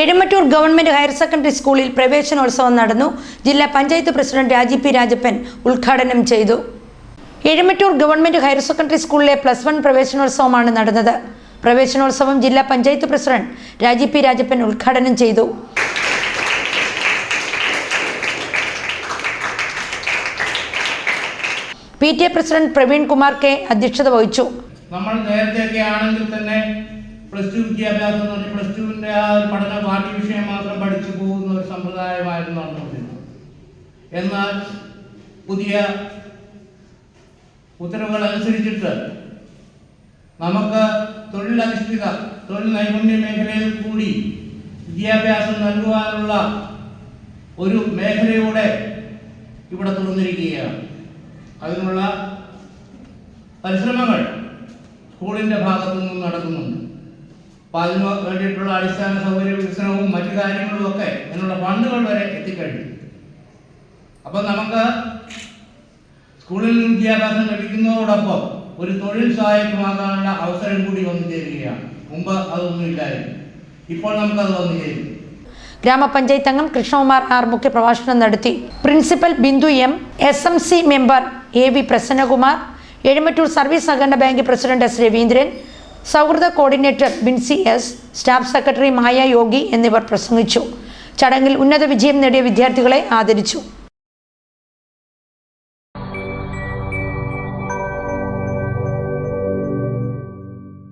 Ezhumattoor government higher secondary സ്കൂളിൽ പ്രവേശനോത്സവം നടന്നു. ജില്ലാ പഞ്ചായത്ത് പ്രസിഡന്റ് രാജി പി രാജപ്പൻ ഉദ്ഘാടനം ചെയ്തു. എഴുമറ്റൂർ ഗവൺമെന്റ് ഹയർ സെക്കൻഡറി സ്കൂളിലെ പ്ലസ് വൺ പ്രവേശനോത്സവമാണ് നടന്നത്. പ്രവേശനോത്സവം ജില്ലാ പഞ്ചായത്ത് പ്രസിഡന്റ് രാജി പി രാജപ്പൻ ഉദ്ഘാടനം ചെയ്തു. P T A president Praveen Kumar K അധ്യക്ഷത വഹിച്ചു. നമ്മൾ നേരത്തെയൊക്കെ ആണെങ്കിൽ തന്നെ പ്ലസ് ടു വിദ്യാഭ്യാസം എന്ന് പറഞ്ഞാൽ പ്ലസ് ടുവിന്റെ ആ ഒരു പഠന പാഠ്യ വിഷയം മാത്രം പഠിച്ചു പോകുന്ന ഒരു സമ്പ്രദായമായിരുന്നു നടന്നുകൊണ്ടിരുന്നത് എന്നാൽ പുതിയ ഉത്തരവുകൾ അനുസരിച്ചിട്ട് നമുക്ക് തൊഴിലധിഷ്ഠിത തൊഴിൽ നൈപുണ്യ മേഖലയിൽ കൂടി വിദ്യാഭ്യാസം നൽകുവാനുള്ള ഒരു മേഖലയൂടെ ഇവിടെ തുറന്നിരിക്കുകയാണ്. അതിനുള്ള പരിശ്രമങ്ങൾ സ്കൂളിന്റെ ഭാഗത്തു നിന്നും നടക്കുന്നുണ്ട്. അപ്പം അതിന് വേണ്ടിയിട്ടുള്ള അടിസ്ഥാന സൗകര്യ വികസനവും മറ്റു കാര്യങ്ങളും ഒക്കെ അതിനുള്ള ഫണ്ടുകൾ വരെ എത്തിക്കഴിഞ്ഞു. അപ്പം നമുക്ക് സ്കൂളിൽ നിന്ന് വിദ്യാഭ്യാസം ലഭിക്കുന്നതോടൊപ്പം ഒരു തൊഴിൽ സഹായകമാകാനുള്ള അവസരം കൂടി വന്നു ചേരുകയാണ്. മുമ്പ് അതൊന്നും ഇല്ലായിരുന്നു. ഇപ്പോൾ നമുക്കത് വന്നു ചേരും. ഗ്രാമപഞ്ചായത്ത് അംഗം കൃഷ്ണകുമാർ ആർ മുഖ്യ പ്രഭാഷണം നടത്തി. Principal Bindu M S M C member A V Prasannakumar Ezhumattoor service സഹകരണ ബാങ്ക് പ്രസിഡന്റ് എസ് രവീന്ദ്രൻ സൗഹൃദ coordinator Binsi S staff secretary Maya Yogi എന്നിവർ പ്രസംഗിച്ചു. ചടങ്ങിൽ ഉന്നത വിജയം നേടിയ വിദ്യാർത്ഥികളെ ആദരിച്ചു.